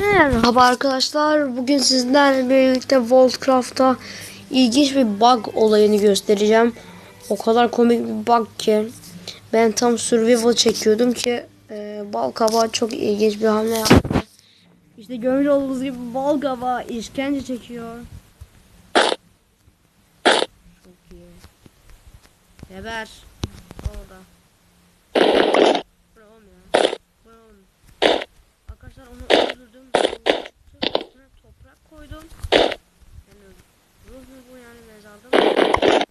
Merhaba arkadaşlar. Bugün sizlerle birlikte Worldcraft'ta ilginç bir bug olayını göstereceğim. O kadar komik bir bug ki ben tam survival çekiyordum ki e, bal kabağı çok ilginç bir hamle yaptı. İşte görmüş olduğunuz gibi bal kabağı işkence çekiyor. Çok. Geber. onu öldürdüm. Üstüne toprak koydum. Yani ruh bu yani mezarda mı?